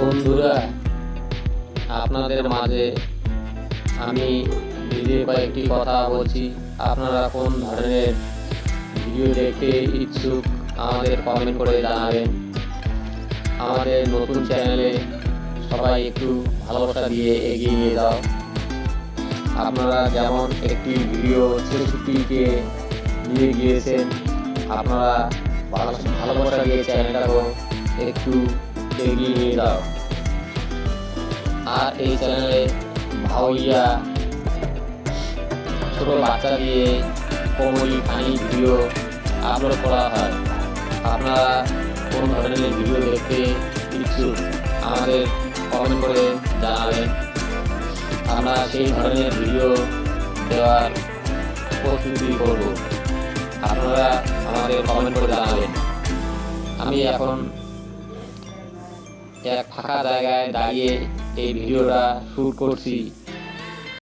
বন্ধুরা, আপনাদের মাঝে আমি নিজে কয়েকটি কথা বলছি। আপনারা কোন ধরনের ভিডিও দেখতে ইচ্ছুক, আমাদের কমেন্ট করে জানাবেন। আমাদের নতুন চ্যানেলে সবাই একটু ভালোবাসা দিয়ে এগিয়ে নিয়ে যাও। আপনারা যেমন একটি ভিডিও ছেষট্টিকে নিয়ে গিয়েছেন, আপনারা ভালো- ভালোবাসা দিয়ে চ্যানেলটাকেও একটু এগিয়ে নিয়ে যাও আর এই চ্যানেলে ভাওইয়া ছোট বাচ্চা দিয়ে কমেডি ফানি ভিডিও আপলোড করা হয়। আপনারা কোন ধরনের ভিডিও দেখতে ইচ্ছুক, আমাদের কমেন্ট করে জানাবেন। আমরা সেই ধরনের ভিডিও দেওয়ার প্রস্তুতি করব। আপনারা আমাদের কমেন্ট করে জানাবেন। আমি এখন এক ফাঁকা জায়গায় দাঁড়িয়ে এই ভিডিওটা শ্যুট করছি।